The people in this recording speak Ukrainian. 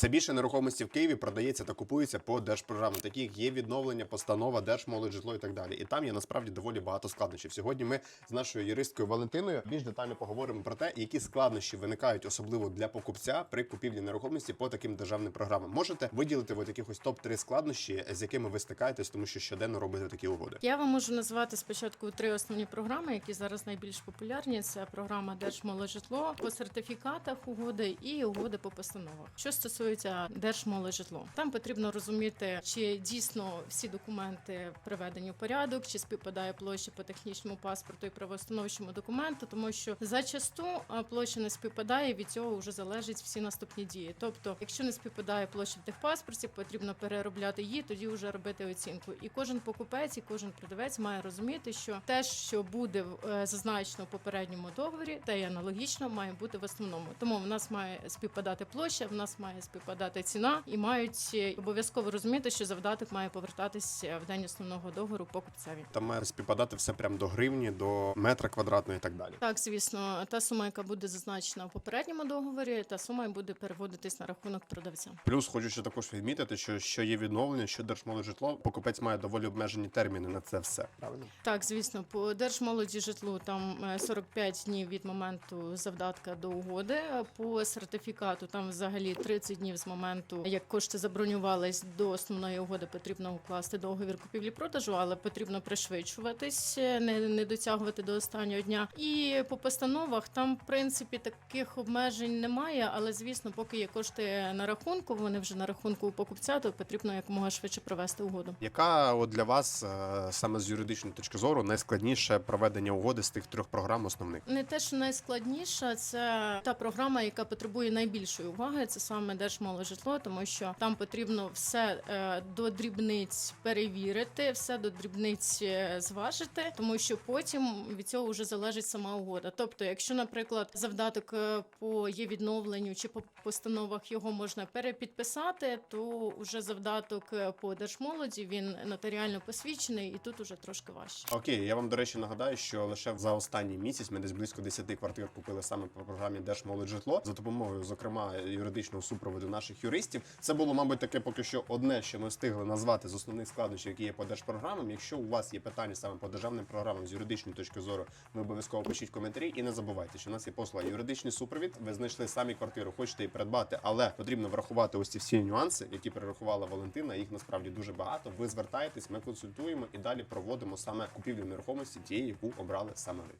Це більше нерухомості в Києві продається та купується по держпрограмам, такі як є відновлення, постанова, держмолодь, житло і так далі. І там є насправді доволі багато складнощів. Сьогодні ми з нашою юристкою Валентиною більш детально поговоримо про те, які складнощі виникають особливо для покупця при купівлі нерухомості по таким державним програмам. Можете виділити от якихось топ 3 складнощі, з якими ви стикаєтесь, тому що щоденно робите такі угоди. Я вам можу назвати спочатку три основні програми, які зараз найбільш популярні. Це програма Держмоложитло по сертифікатах угоди і угоди по постановах. Що стосується Держмоложитло, там потрібно розуміти, чи дійсно всі документи приведені в порядок, чи співпадає площа по технічному паспорту і правоустановчому документу, тому що зачасту площа не співпадає. Від цього вже залежать всі наступні дії. Тобто, якщо не співпадає площа в техпаспорті, потрібно переробляти її, тоді вже робити оцінку. І кожен покупець, і кожен продавець має розуміти, що те, що буде е, зазначено в попередньому договорі, те й аналогічно має бути в основному. Тому в нас має співпадати площа, в нас має співпадати ціна, і мають е, обов'язково розуміти, що завдаток має повертатися в день основного договору покупцеві. Там має співпадати все прямо до гривні, до метра квадратного і так далі. Так, звісно, та сума, яка буде зазначена в попередньому договорі, та сума і буде переводитись на рахунок продавця. Плюс хочу ще також відмітити, що, що є відновлення, що держмолодь житло, покупець має доволі обмежені терміни на це все. Правильно? Так, звісно, по держмолоді житлу там е, 45 днів від моменту завдатка до угоди. По сертифікату там взагалі 30 днів з моменту, як кошти забронювались до основної угоди, потрібно укласти договір купівлі-продажу, але потрібно пришвидшуватись, не, не дотягувати до останнього дня. І по постановах там, в принципі, таких обмежень немає. Але звісно, поки є кошти на рахунку, вони вже на рахунку у покупця, то потрібно якомога швидше провести угоду. Яка от для вас е, саме з юридичної точки зору найскладніше проведення угоди з тих трьох програм основних? Не те, що найскладніша, це та програма, яка потребує найбільшої уваги. Це саме Держмоложитло, тому що там потрібно все е, до дрібниць перевірити, все до дрібниць е, зважити, тому що потім від цього вже залежить сама угода. Тобто, якщо, наприклад, завдаток е, по є відновленню чи по постановах його можна перепідписати, то вже завдаток по держмолоді він нотаріально посвідчений, і тут уже трошки важче. Окей, я вам до речі нагадаю, що лише за останній місяць ми десь близько 10 квартир купили саме по програмі Держмолодь житло за допомогою, зокрема, юридичного супроводу наших юристів. Це було, мабуть, таке поки що одне, що ми встигли назвати з основних складнощів, які є по держпрограмам. Якщо у вас є питання саме по державним програмам з юридичної точки зору, ви обов'язково пишіть коментарі і не забувайте, що у нас є послуга юридичний супровід. Ви знайшли самі квартиру, хочете її придбати, але потрібно врахувати ось ці всі нюанси, які перерахувала Валентина. Їх насправді дуже багато. Ви звертаєтесь, ми консультуємо і далі проводимо саме купівлю нерухомості тієї, яку обрали саме ви.